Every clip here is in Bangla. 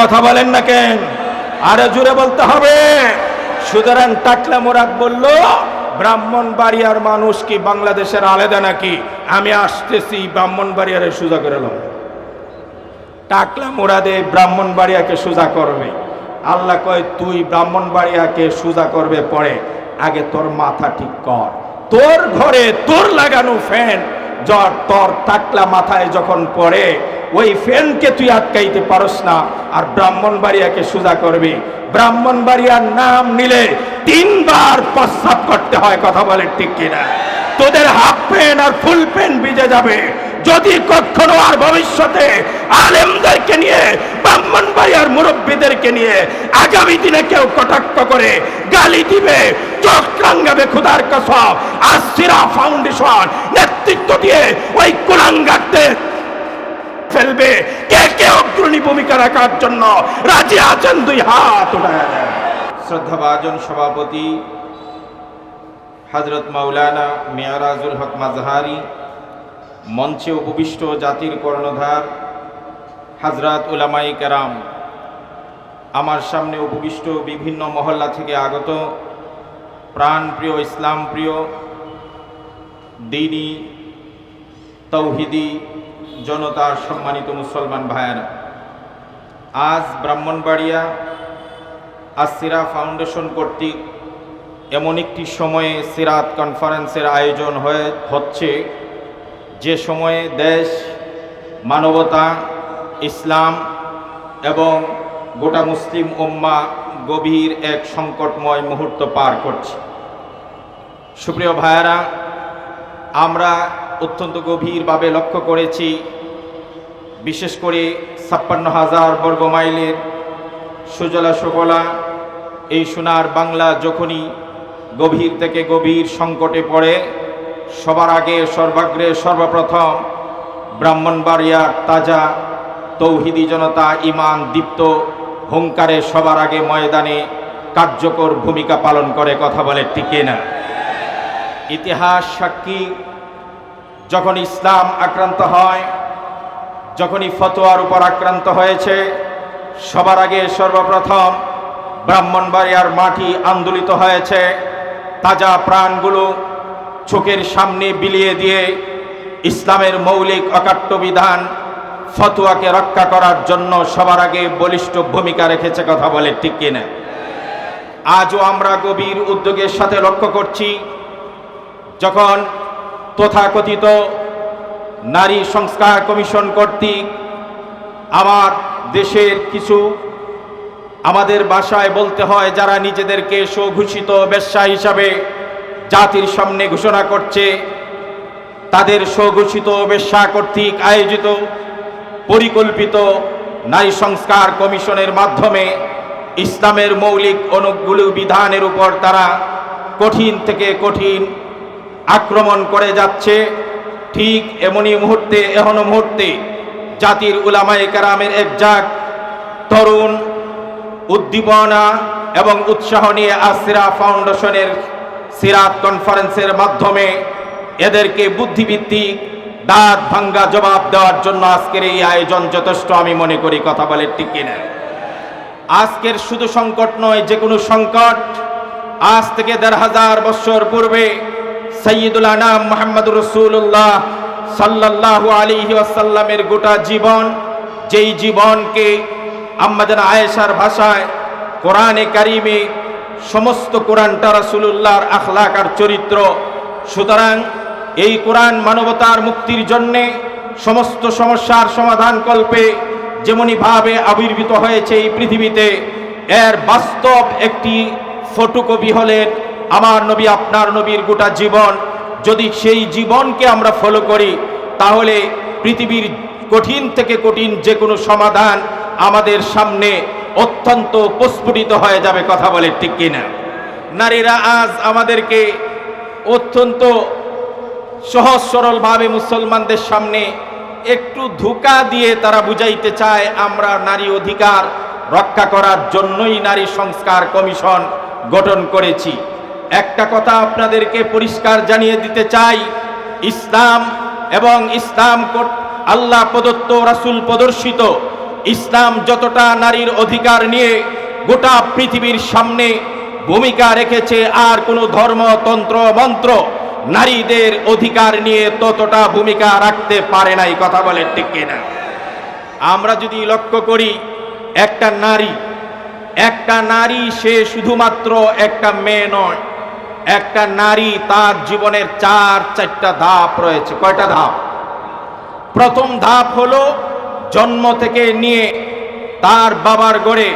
কথা বলেন না কেন? আরও জুড়ে বলতে হবে। সুতরাং টাকলা মোরাদ বলল, ব্রাহ্মণ বাড়িয়ার মানুষ কি বাংলাদেশের আলাদা নাকি? আমি আসতেছি ব্রাহ্মণ বাড়িয়ারে সোজা করে এলাম টাকলা মোরাদে ব্রাহ্মণ বাড়িয়াকে সোজা করবে। আল্লাহ কয়, তুই ব্রাহ্মণ বাড়িয়াকে সোজা করবে পরে। আগে তোর মাথা ঠিক কর। তোর ঘরে তোর লাগানো ফ্যান, জ্বর, তোর, টাকলা মাথায় যখন পড়ে ওই ফ্যানকে তুই আটকাইতে পারস না, আর ব্রাহ্মণ বাড়িয়াকে সোজা করবি। ব্রাহ্মণ বাড়িয়ার নাম নিলে তিনবার প্রস্রাব করতে হয়, কথা বলে ঠিক কিনা। তোদের হাফ প্যান্ট আর ফুল প্যান্ট ভিজে যাবে। যদি কখনো আর ভবিষ্যতে আলেমদেরকে নিয়ে, ব্রাহ্মণবাড়িয়ার মুরব্বীদেরকে নিয়ে আগামী দিনে কেউ কটাক্ষ করে গালি দিবে, চোখ রাঙ্গাবে খুদার কসম আসিরা ফাউন্ডেশন নেতৃত্ব দিয়ে ওই কুলাঙ্গারদের ফেলবে। কে কে অগ্রণী ভূমিকা রাখার জন্য রাজি আছেন দুই হাত শ্রদ্ধাভাজন সভাপতি হজরত মাওলানা মেয়ারাজুল হক মাজহারি, মঞ্চে উপবিষ্ট জাতির কর্ণধার হাজরাত উলামাই কেরাম, আমার সামনে উপবিষ্ট বিভিন্ন মহল্লা থেকে আগত প্রাণপ্রিয় ইসলাম প্রিয় দিনী, তৌহিদি জনতার সম্মানিত মুসলমান ভাইয়ারা, আজ ব্রাহ্মণবাড়িয়া আসিরা ফাউন্ডেশন কর্তৃক এমন একটি সময়ে সিরাত কনফারেন্সের আয়োজন হয়ে, হচ্ছে যে সময়ে দেশ, মানবতা, ইসলাম এবং গোটা মুসলিম উম্মা গভীর এক সংকটময় মুহূর্ত পার করছে। সুপ্রিয় ভাইয়ারা, আমরা অত্যন্ত গভীরভাবে লক্ষ্য করেছি। বিশেষ করে ছাপ্পান্ন হাজার বর্গ মাইলের সুজলা সুফলা এই সোনার বাংলা যখনই গভীর থেকে গভীর সংকটে পড়ে, সবার আগে সর্বাগ্রে সর্বপ্রথম ব্রাহ্মণবাড়িয়ার তাজা তৌহিদি জনতা ইমান দীপ্ত হুঙ্কারে সবার আগে ময়দানে কার্যকর ভূমিকা পালন করে কথা বলে টিকে না। ইতিহাস সাক্ষী যখন ইসলাম আক্রান্ত হয়, যখনই ফতোয়ার উপর আক্রান্ত হয়েছে, সবার আগে সর্বপ্রথম ব্রাহ্মণবাড়িয়ার মাটি আন্দোলিত হয়েছে। তাজা প্রাণগুলো চোখের সামনে বিলিয়ে দিয়ে ইসলামের মৌলিক অকাট্য বিধান ফতুয়াকে রক্ষা করার জন্য সবার আগে বলিষ্ঠ ভূমিকা রেখেছে কথা বলে, ঠিক কিনা? আজও আমরা গভীর উদ্যোগের সাথে লক্ষ্য করছি, যখন তথাকথিত নারী সংস্কার কমিশন কর্তৃক আমার দেশের কিছু আমাদের বাসায় বলতে হয়, যারা নিজেদেরকে স্বঘোষিত ব্যবসা হিসাবে জাতির সামনে ঘোষণা করছে, তাদের স্বঘোষিত ব্যবসা কর্তৃক আয়োজিত পরিকল্পিত নারী সংস্কার কমিশনের মাধ্যমে ইসলামের মৌলিক অনুগুলো বিধানের উপর তারা কঠিন থেকে কঠিন আক্রমণ করে যাচ্ছে। ঠিক এমনই মুহূর্তে, এখনও মুহূর্তে জাতির উলামায়ে কেরামের এক জাক তরুণ উদ্দীপনা এবং উৎসাহ নিয়ে আসিরা ফাউন্ডেশনের সিরাত কনফারেন্সের মাধ্যমে এদেরকে বুদ্ধিভিত্তিক দাঁত ভাঙ্গা জবাব দেওয়ার জন্য আজকের এই আয়োজন যথেষ্ট, আমি মনে করি কথা বলে ঠিক কিনা। আজকের শুধু সংকট নয় যে কোনো সংকট আজ থেকে দেড় হাজার বছর পূর্বে সৈয়দুল আনাম মোহাম্মদ রসুল্লাহ সাল্লাল্লাহু আলাইহি ওয়াসাল্লামের গোটা জীবন, যেই জীবনকে আম্মাজান আয়েশার ভাষায় কোরআনে কারিমে সমস্ত কোরআনটা রাসূলুল্লাহর আখলাক আর চরিত্র, সুতরাং এই কোরআন মানবতার মুক্তির জন্যে সমস্ত সমস্যার সমাধান কল্পে যেমনিভাবে আবির্ভূত হয়েছে এই পৃথিবীতে, এর বাস্তব একটি ফটোকপি হলেন আমার নবী, আপনার নবীর গোটা জীবন, যদি সেই জীবনকে আমরা ফলো করি, তাহলে পৃথিবীর কঠিন থেকে কঠিন যে কোনো সমাধান আমাদের সামনে অত্যন্ত প্রস্ফুটিত হয়ে যাবে, কথা বলে ঠিক কিনা? নারীরা আজ আমাদেরকে অত্যন্ত সহজ সরলভাবে মুসলমানদের সামনে একটু ধোকা দিয়ে তারা বুঝাইতে চায়, আমরা নারী অধিকার রক্ষা করার জন্যই নারী সংস্কার কমিশন গঠন করেছি। একটা কথা আপনাদেরকে পরিষ্কার জানিয়ে দিতে চাই। ইসলাম এবং ইসলাম আল্লাহ প্রদত্ত, রাসুল প্রদর্শিত। ইসলাম যতটা নারীর অধিকার নিয়ে গোটা পৃথিবীর সামনে ভূমিকা রেখেছে আর কোনো ধর্মতন্ত্র মন্ত্র নারীদের অধিকার নিয়ে ততটা ভূমিকা রাখতে পারে নাই কথা বলে ঠিক কিনা? আমরা যদি লক্ষ্য করি, একটা নারী একটা নারী সে শুধুমাত্র একটা মেয়ে নয় একটা নারী তার জীবনের চার, চারটা ধাপ রয়েছে। কয়টা ধাপ? প্রথম ধাপ হলো জন্ম থেকে নিয়ে তার বাবার গড়ে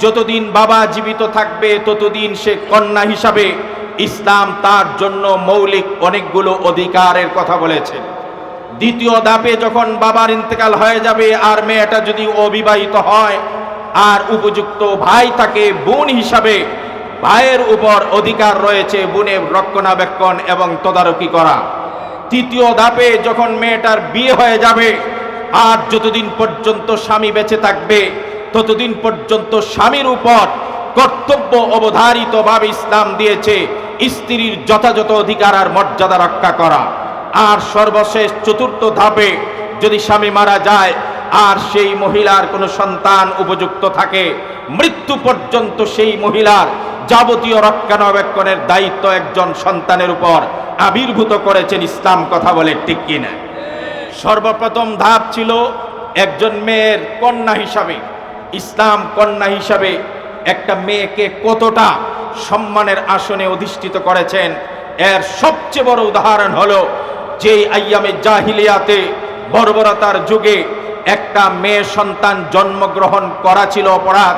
যতদিন বাবা জীবিত থাকবে, ততদিন সে কন্যা হিসাবে ইসলাম তার জন্য মৌলিক অনেকগুলো অধিকারের কথা বলেছে। দ্বিতীয় ধাপে যখন বাবার ইন্তেকাল হয়ে যাবে আর মেয়েটা যদি অবিবাহিত হয়, আর উপযুক্ত ভাই তাকে বোন হিসাবে ভাইয়ের উপর অধিকার রয়েছে বোনের রক্ষণাবেক্ষণ এবং তদারকি করা। তৃতীয় ধাপে যখন মেয়েটার বিয়ে হয়ে যাবে, আর যতদিন পর্যন্ত স্বামী বেঁচে থাকবে, ততদিন পর্যন্ত স্বামীর উপর কর্তব্য অবধারিতভাবে ইসলাম দিয়েছে স্ত্রীর যথাযথ অধিকার আর মর্যাদা রক্ষা করা। আর সর্বশেষ চতুর্থ ধাপে যদি স্বামী মারা যায়, আর সেই মহিলার কোনো সন্তান উপযুক্ত থাকে, মৃত্যু পর্যন্ত সেই মহিলার যাবতীয় রক্ষণাবেক্ষণের দায়িত্ব একজন সন্তানের উপর আবির্ভূত করেছেন ইসলাম কথা বলে, ঠিক কিনা সর্বপ্রথম ধাপ ছিল একজন মেয়ের কন্যা হিসাবে, ইসলাম কন্যা হিসাবে একটা মেয়েকে কতটা সম্মানের আসনে অধিষ্ঠিত করেছেন। এর সবচেয়ে বড় উদাহরণ হলো যে আইয়ামে জাহিলিয়াতে বর্বরতার যুগে একটা মেয়ে সন্তান জন্মগ্রহণ করা ছিল অপরাধ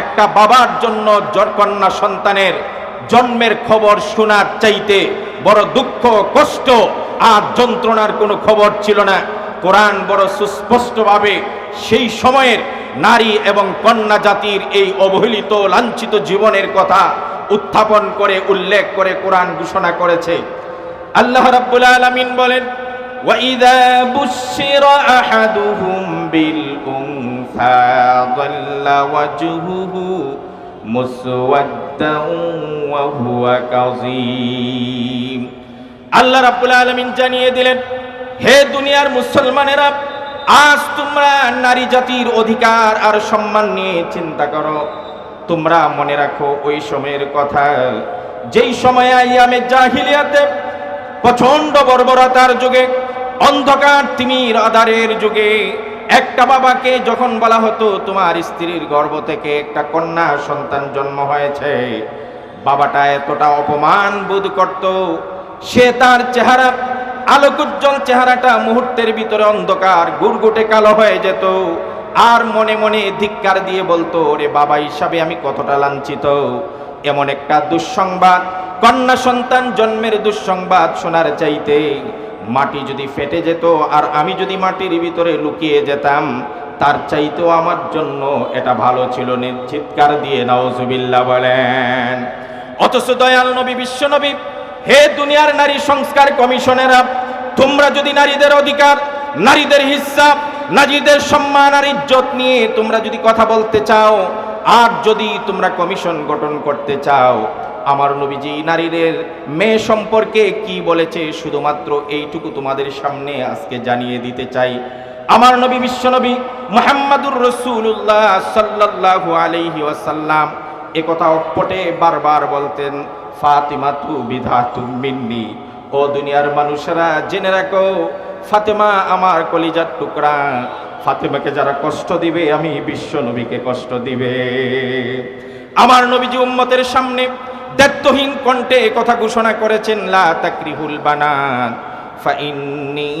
একটা বাবার জন্য কন্যা সন্তানের জন্মের খবর শোনার চাইতে বড় দুঃখ, কষ্ট আর যন্ত্রণার কোনো খবর ছিল না। কোরআন বড় সুস্পষ্টভাবে সেই সময়ের নারী এবং কন্যা জাতির এই অবহেলিত, লাঞ্ছিত জীবনের কথা উত্থাপন করে, উল্লেখ করে কোরআন ঘোষণা করেছে। আল্লাহ রাব্বুল আলামিন বলেন ওয়াইদা বুশিরা আহাদুহুম বিল উম ظل وجهه مسودا وهو كظيم আল্লাহ রাব্বুল আলামিন জানিয়ে দিলেন হে দুনিয়ার মুসলমানেরা আজ তোমরা নারী জাতির অধিকার আর সম্মান নিয়ে চিন্তা করো তোমরা মনে রাখো ওই সময়ের কথা যেই সময়ে আইয়ামে জাহিলিয়াতে প্রচন্ড বর্বরতার যুগে অন্ধকার তিমির আধারের যুগে একটা বাবাকে যখন বলা হতো, তোমার স্ত্রীর গর্ভ থেকে একটা কন্যা সন্তান জন্ম হয়েছে। বাবাটা এতটা অপমান বোধ করত, সে তার চেহারা, আলোকোজ্জ্বল চেহারাটা মুহূর্তের ভিতরে অন্ধকার গুড়গুটে কালো হয়ে যেত। আর মনে মনে ধিক্কার দিয়ে বলতো রে বাবা হিসাবে আমি কতটা লাঞ্ছিত? এমন একটা দুঃসংবাদ, কন্যা সন্তান জন্মের দুঃসংবাদ শোনার চাইতে মাটি যদি ফেটে যেত আর আমি যদি মাটির ভিতরে লুকিয়ে যেতাম, তার চাইতেও আমার জন্য এটা ভালো ছিল নি। চিৎকার দিয়ে নাউজুবিল্লাহ বলেন, অথচ দয়াল নবী, বিশ্ব নবী, হে দুনিয়ার নারী সংস্কার কমিশনেরা, তোমরা যদি নারীদের অধিকার, নারীদের হিস্সা নারীদের সম্মান আর ইজ্জত নিয়ে তোমরা যদি কথা বলতে চাও, আর যদি তোমরা কমিশন গঠন করতে চাও আমার নবীজি নারীদের মেয়ে সম্পর্কে কি বলেছে শুধুমাত্র এইটুকু তোমাদের সামনে আজকে জানিয়ে দিতে চাই। আমার নবী বিশ্বনবী মোহাম্মদুর রসুল্লাহ সাল্লাল্লাহু আলাইহি ওয়াসাল্লাম এ কথা অকপটে বারবার বলতেন ফাতিমা তু বিধা মিন্নি। ও দুনিয়ার মানুষেরা, জেনে রাখো, ফাতেমা আমার কলিজার টুকরা। ফাতেমাকে যারা কষ্ট দিবে, আমি বিশ্ব নবীকে কষ্ট দিবে। আমার নবীজি উম্মতের সামনে দায়িত্বহীন কণ্ঠে কথা ঘোষণা করেছেন, লা তাকরিহুল বানাত, ফাইন্নি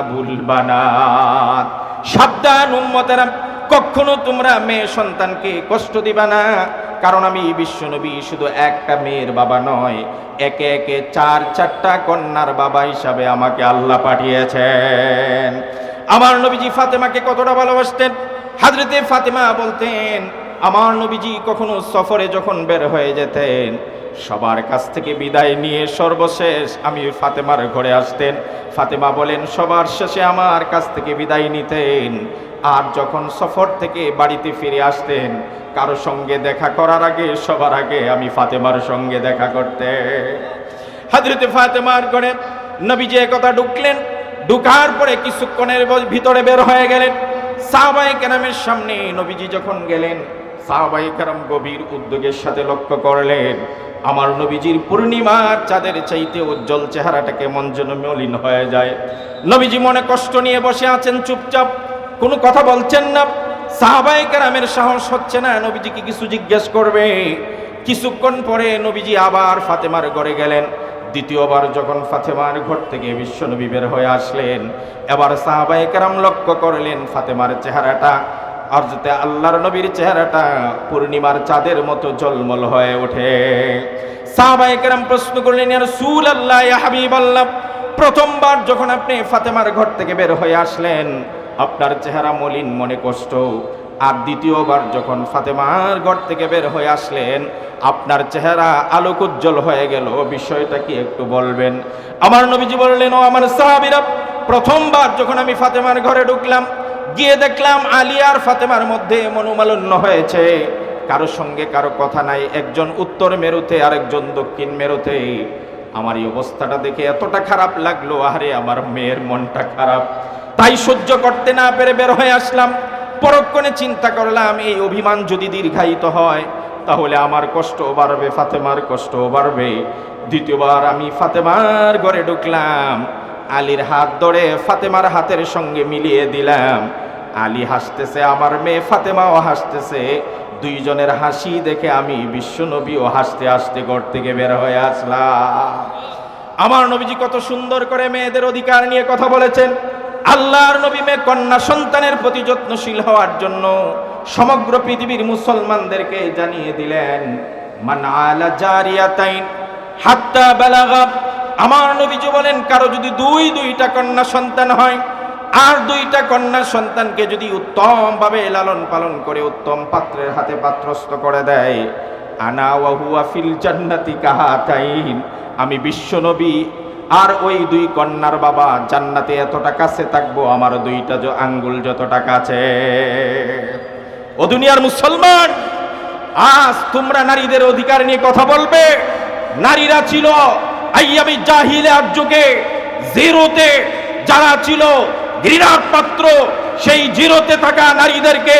আবুল বানাত। সাবধান উম্মতেরা, কখনো তোমরা মেয়ে সন্তানকে কষ্ট দিবা না, কারণ আমি বিশ্বনবী শুধু একটা মেয়ের বাবা নয়, একে একে চার, চারটা কন্যার বাবা হিসাবে আমাকে আল্লাহ পাঠিয়েছেন। আমার নবীজি ফাতেমাকে কতটা ভালোবাসতেন। হাজরতে ফাতেমা বলতেন আমার নবীজি কখনো সফরে যখন বের হয়ে যেতেন, সবার কাছ থেকে বিদায় নিয়ে সর্বশেষ আমি ফাতেমার ঘরে আসতেন। ফাতেমা বলেন, সবার শেষে আমার কাছ থেকে বিদায় নিতেন। আর যখন সফর থেকে বাড়িতে ফিরে আসতেন, কারও সঙ্গে দেখা করার আগে, সবার আগে আমি ফাতেমার সঙ্গে দেখা করতে। হাজরতে ফাতেমার ঘরে নবীজি কথা ঢুকলেন। ঢুকার পরে কিছুক্ষণের ভিতরে বের হয়ে গেলেন। সাহাবাই কেরামের সামনে নবীজি যখন গেলেন সাহাবাই কেরাম গভীর উদ্যোগের সাথে লক্ষ্য করলেন, আমার নবীজির পূর্ণিমার চাঁদের চাইতে উজ্জ্বল চেহারাটাকে মন যেন মলিন হয়ে যায়। নবীজি মনে কষ্ট নিয়ে বসে আছেন, চুপচাপ, কোনো কথা বলছেন না। সাহাবাই কেরামের সাহস হচ্ছে না, নবীজিকে কিছু জিজ্ঞেস করবে। কিছুক্ষণ পরে নবীজি আবার ফাতেমার ঘরে গেলেন। দ্বিতীয়বার যখন ফাতেমার ঘর থেকে বিশ্বনবী বের হয়ে আসলেন, এবার সাহাবাই কেরাম লক্ষ্য করলেন ফাতেমার চেহারাটা আর যাতে আল্লাহর নবীর চেহারাটা পূর্ণিমার চাঁদের মতো জলমল হয়ে ওঠে। সাহাবাই কেরাম প্রশ্ন করলেন আর সুল আল্লাহ হাবিব আল্লাহ প্রথমবার যখন আপনি ফাতেমার ঘর থেকে বের হয়ে আসলেন, আপনার চেহারা মলিন মনে কষ্ট। আর দ্বিতীয়বার যখন ফাতেমার ঘর থেকে বের হয়ে আসলেন, আপনার চেহারা আলোক উজ্জ্বল হয়ে গেল। বিষয়টা কি একটু বলবেন? আমার নবীজি বললেন, ও আমার সাহাবিরা, প্রথমবার যখন আমি ফাতেমার ঘরে ঢুকলাম গিয়ে দেখলাম আলী আর ফাতেমার মধ্যে মনোমালন্য হয়েছে। কারও সঙ্গে কারও কথা নাই, একজন উত্তর মেরুতে, আরেকজন দক্ষিণ মেরুতে। আমার এই অবস্থাটা দেখে এতটা খারাপ লাগল আরে আমার মেয়ের মনটা খারাপ। তাই সহ্য করতে না পেরে বের হয়ে আসলাম। পরক্ষণে চিন্তা করলাম, এই অভিমান যদি দীর্ঘায়িত হয়, তাহলে আমার কষ্ট বাড়বে, ফাতেমার কষ্ট বাড়বে। দ্বিতীয়বার আমি ফাতেমার ঘরে ঢুকলাম, আলীর হাত ধরে ফাতেমার হাতের সঙ্গে মিলিয়ে দিলাম। আলী হাসতেছে, আমার মেয়ে ফাতেমাও হাসতেছে। দুইজনের হাসি দেখে আমি বিশ্বনবীও হাসতে হাসতে ঘর থেকে বের হয়ে আসলাম। আমার নবীজি কত সুন্দর করে মেয়েদের অধিকার নিয়ে কথা বলেছেন। আল্লাহর নবী মেয়ে কন্যা সন্তানের প্রতি যত্নশীল হওয়ার জন্য সমগ্র পৃথিবীর মুসলমানদেরকে জানিয়ে দিলেন, মান আলা জারিয়াতাইন হাত্তা বালাগা। আমার নবীজি বলেন, কারও যদি দুই দুইটা কন্যা সন্তান হয় আর দুইটা কন্যা সন্তানকে যদি উত্তমভাবে লালন পালন করে, উত্তম পাত্রের হাতে পাত্রস্থ করে দেয়, আনা ওয়াহুয়া ফিল জান্নাতি কাহাতাইন। আমি বিশ্বনবী আর ওই দুই কন্যার বাবা জান্নাতে এতটা কাছে থাকব, আমার দুইটা যে আঙ্গুল যতটা কাছে। ও দুনিয়ার মুসলমান, আজ তোমরা নারীদের অধিকার নিয়ে কথা বলবে। নারীরা ছিল আইয়ামি জাহিলে আর যুগে, জিরোতে যারা ছিল ঘৃণার পাত্র সেই জিরোতে থাকা নারীদেরকে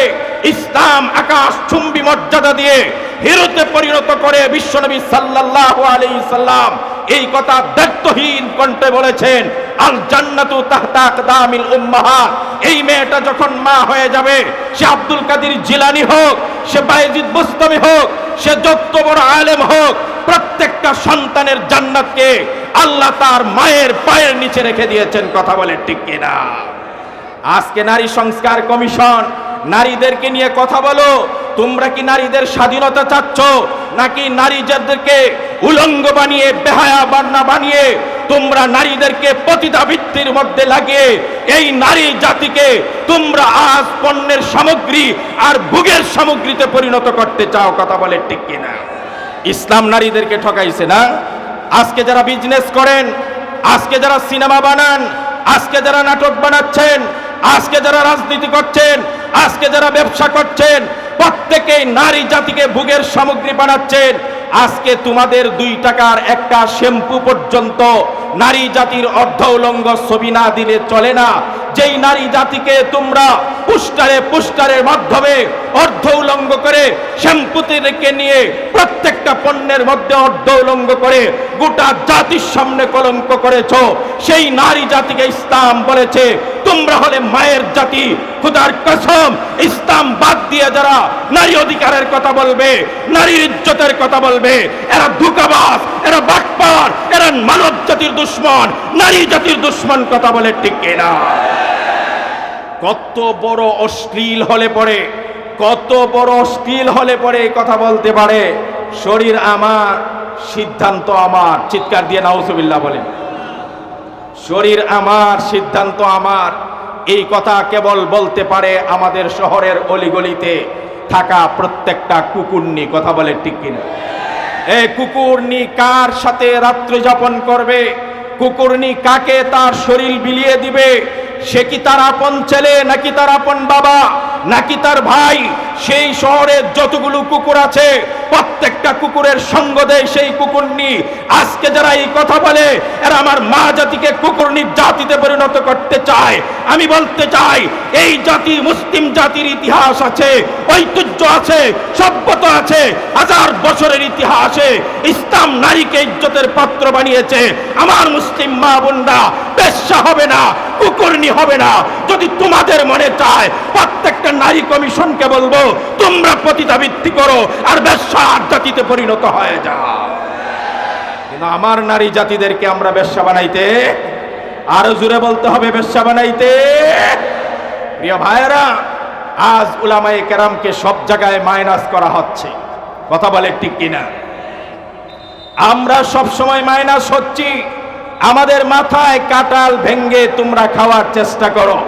ইসলাম আকাশ চুম্বি মর্যাদা দিয়ে হিরোতে পরিণত করে বিশ্বনবী সাল্লাল্লাহু আলাইহি সাল্লাম এই কথা দায়িত্বহীন কণ্ঠে বলেছেন, আল জান্নাতু তাহতা আকদামিল উম্মাহাত এই মেয়েটা যখন মা হয়ে যাবে, সে আব্দুল কাদির জিলানি হোক, সে বায়েজিদ বুস্তামি হোক, সে যত বড় আলেম হোক, প্রত্যেকটা সন্তানের জান্নাতকে আল্লাহ তার মায়ের পায়ের নিচে রেখে দিয়েছেন, কথা বলে ঠিক কিনা? আজকে নারী সংস্কার কমিশন, নারীদেরকে নিয়ে কথা বলো। তোমরা কি নারীদের স্বাধীনতা চাচ্ছ, নাকি নারীদেরকে উলঙ্গ বানিয়ে, বেহায়া বান্না বানিয়ে তোমরা নারীদেরকে পতিতাবৃত্তির মধ্যে লাগিয়ে এই নারী জাতিকে তোমরা আজ পণ্যের সামগ্রী আর ভোগের সামগ্রীতে পরিণত করতে চাও, কথা বলে ঠিক কিনা? ইসলাম নারীদেরকে ঠকাইছে না? আজকে যারা বিজনেস করেন, আজকে যারা সিনেমা বানান, আজকে যারা নাটক বানাচ্ছেন আজকে যারা রাজনীতি করছেন, আজকে যারা ব্যবসা করছেন, প্রত্যেকেই নারী জাতিকে ভোগের সামগ্রী বানাচ্ছেন। আজকে তোমাদের দুই টাকার একটা শ্যাম্পু পর্যন্ত নারী জাতির অর্ধ উলঙ্গ ছবি না দিলে চলে না। যেই নারী জাতিকে তোমরা পুস্টারে, পুস্টারের মাধ্যমে অর্ধ উলঙ্গ করে শ্যাম্পুতে রেখে নিয়ে প্রত্যেকটা পণ্যের মধ্যে অর্ধ উলঙ্গ করে গোটা জাতির সামনে কলঙ্ক করেছ, সেই নারী জাতিকে ইসলাম বলেছে। তোমরা হলে মায়ের জাতি, খুদার কসম, ইসলাম বাদ দিয়ে যারা নারী অধিকারের কথা বলবে, নারীর ইজ্জতের কথা বলবে, এরা ধোকাবাজ, এরা বাটপার এরা মানব জাতির দুশ্মন, নারী জাতির দুশ্মন কথা বলে ঠিক না কত বড় অশ্লীল হলে পরে কত বড় অশ্লীল হলে পরে এই কথা বলতে পারে। শরীর আমার, সিদ্ধান্ত আমার। চিৎকার দিয়ে নাউজুবিল্লাহ বলেন। শরীর আমার, সিদ্ধান্ত আমার। এই কথা কেবল বলতে পারে আমাদের শহরের অলিগলিতে থাকা প্রত্যেকটা কুকুরনি, কথা বলে ঠিক কিনা? এই কুকুরনি কার সাথে রাত্রি যাপন করবে? কুকুরনি কাকে তার শরীর বিলিয়ে দিবে? সে কি তার আপন ছেলে, নাকি তার আপন বাবা, নাকি তার ভাই? সেই শহরে যতগুলো কুকুর আছে, প্রত্যেকটা কুকুরের সঙ্গ দেয় সেই কুকুরনি। আজকে যারা এই কথা বলে, এরা আমার মা জাতিকে কুকুরনি জাতিতে পরিণত করতে চায়। আমি বলতে চাই, এই জাতি মুসলিম জাতির ইতিহাস আছে, ঐতিহ্য আছে, সভ্যতা আছে, হাজার বছরের ইতিহাসে ইসলাম নারীকে ইজ্জতের পাত্র বানিয়েছে। আমার মুসলিম মা বোনরা বেশ্যা হবে না। কুকুরনি হবে না। যদি তোমাদের মনে চায়, প্রত্যেকটা নারী কমিশনকে বলব, তোমরা পতিতাবৃত্তি করো আর বেশ্যার জাতিতে পরিণত হয়ে যাও। কিন্তু আমার নারী জাতিদেরকে আমরা বেশ্যা বানাইতে, আরও জুড়ে বলতে হবে বেশ্যা বানাইতে। প্রিয় ভাইয়েরা, আজ উলামায়ে কেরামকে সব জায়গায় মাইনাস করা হচ্ছে। কথা বলে ঠিক কিনা? আমরা সব সময় মাইনাস হচ্ছি। আমাদের মাথায় কাটাল ভেঙ্গে তোমরা খাওয়ার চেষ্টা করো।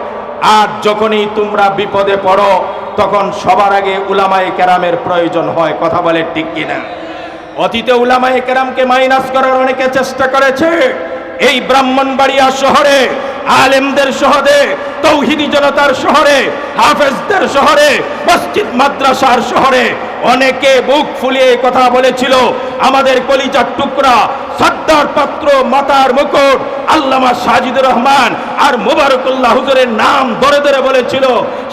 আর যখনই তোমরা বিপদে পড়ো, তখন সবার আগে উলামায়ে কেরামের প্রয়োজন হয়, কথা বলে ঠিক কিনা? অতীতে উলামায়ে কেরামকে মাইনাস করার অনেকে চেষ্টা করেছে। এই ব্রাহ্মণবাড়িয়া শহরে, আলেমদের শহরে, তৌহিদি জনতার শহরে, হাফেজদের শহরে, মসজিদ মাদ্রাসার শহরে অনেকে বুক ফুলিয়ে কথা বলেছিল, আমাদের কলিজার টুকরা সর্দার পাত্র মাতার মুকুট আল্লামা সাজিদুর রহমান আর মুবারকুল্লাহ হুজুরের নাম ধরে ধরে বলেছিল,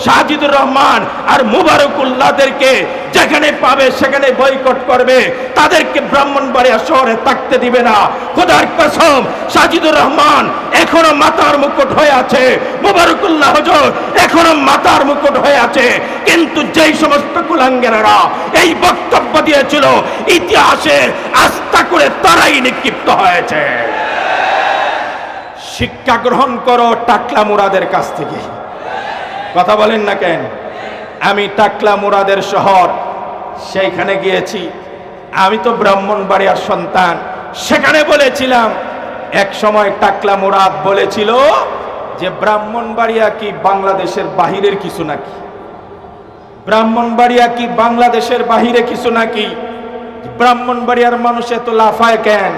সাজিদুর রহমান আর মুবারকুল্লাহদেরকে যেখানে পাবে সেখানে বয়কট করবে, তাদেরকে ব্রাহ্মণবাড়িয়া শহরে থাকতে দিবে না। খোদার কসম, সাজিদুর রহমান এখনও মাতার মুকুট হয়ে আছে, মুবারকুল্লাহ হুজুর এখনও মাতার মুকুট হয়ে আছে, কিন্তু যেই সমস্ত কুলাঙ্গেরা এই বক্তব্য দিয়েছিল, ইতিহাসে আস্থা করে তারাই নিক্ষিপ্ত হয়েছে। শিক্ষা গ্রহণ করো টাকলা মুরাদের কাছ থেকে। কথা বলেন না কেন? আমি টাকলা মুরাদের শহর, সেইখানে গিয়েছি। আমি তো ব্রাহ্মণবাড়িয়ার সন্তান। সেখানে বলেছিলাম, এক সময় টাকলা মুরাদ বলেছিল যে, ব্রাহ্মণবাড়িয়া কি বাংলাদেশের বাহিরের কিছু নাকি? ব্রাহ্মণবাড়িয়া কি বাংলাদেশের বাহিরে কিছু নাকি? ব্রাহ্মণবাড়িয়ার মানুষ এত লাফায় কেন?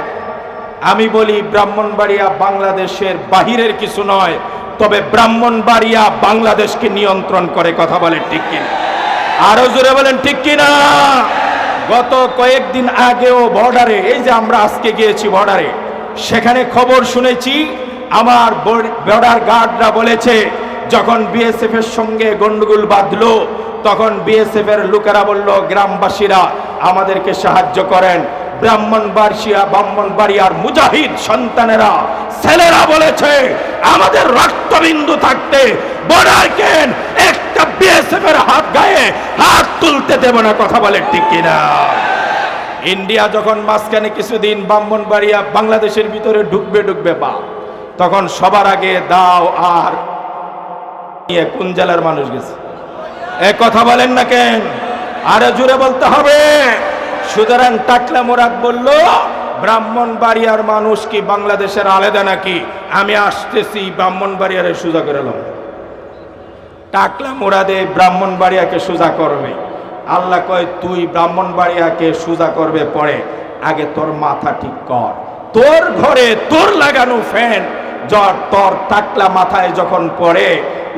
আমি বলি ব্রাহ্মণবাড়িয়া বাংলাদেশের বাহিরের কিছু নয়, তবে ব্রাহ্মণবাড়িয়া বাংলাদেশকে নিয়ন্ত্রণ করে কথা বলে ঠিক কিনা? আরও জোরে বলেন ঠিক কিনা? গত কয়েকদিন আগেও বর্ডারে, এই যে আমরা আজকে গিয়েছি বর্ডারে, সেখানে খবর শুনেছি, আমার বর্ডার গার্ডরা বলেছে যখন বিএসএফ এর সঙ্গে গন্ডগোল বাঁধলো, তখন বিএসএফ এর লোকেরা বলল, গ্রামবাসীরা, আমাদেরকে সাহায্য করেন। ব্রাহ্মণবাড়িয়া ব্রাহ্মণবাড়িয়ার মুজাহিদ সন্তানেরা, ছেলেরা বলেছে, আমাদের রক্তবিন্দু থাকতে বর্ডার কেন? একটা বিএসএফ এর হাত গায়ে হাত তুলতে দেব না। কথা বলে ঠিক কিনা? ইন্ডিয়া যখন মাঝখানে কিছুদিন ব্রাহ্মণবাড়িয়া বাংলাদেশের ভিতরে ঢুকবে ঢুকবে বা তখন সবার আগে দাও আর কোন জেলার মানুষ গেছে? এ কথা বলেন না কেন? আরে জুড়ে বলতে হবে। সুতরাং টাকলা মোরাদ বলল ব্রাহ্মণ বাড়িয়ার মানুষ কি বাংলাদেশের আলাদা নাকি? আমি আসতেছি ব্রাহ্মণ বাড়িয়ারে সোজা করে এলাম টাকলা মোরাদে ব্রাহ্মণ বাড়িয়াকে সোজা করবে। আল্লাহ কয়, তুই ব্রাহ্মণ বাড়িয়াকে সোজা করবে পরে। আগে তোর মাথা ঠিক কর। তোর ঘরে তোর লাগানো ফ্যান, জ্বর, তোর, টাকলা মাথায় যখন পড়ে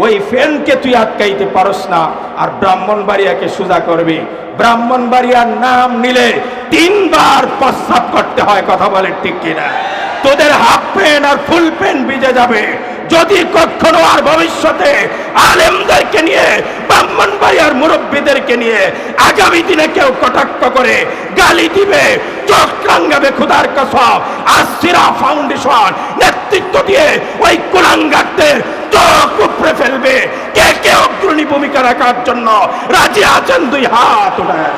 ওই ফ্যানকে তুই আটকাইতে পারস না, আর ব্রাহ্মণবাড়িয়াকে সোজা করবি। ব্রাহ্মণবাড়িয়ার নাম নিলে তিনবার প্রস্রাব করতে হয়, কথা বলে ঠিক কিনা। তোদের হাফ প্যান্ট আর ফুল প্যান্ট ভিজে যাবে। যদি কখনো আর ভবিষ্যতে আলেমদেরকে নিয়ে, ব্রাহ্মণবাড়িয়ার মুরব্বীদেরকে নিয়ে আগামী দিনে কেউ কটাক্ষ করে, গালি দিবে, চোখ রাঙ্গাবে খুদার কসম আসিরা ফাউন্ডেশন নেতৃত্ব দিয়ে ওই কুলাঙ্গারদের চোখ ফেলবে। কে কে অগ্রণী ভূমিকা রাখার জন্য রাজি আছেন দুই হাত উঠায়?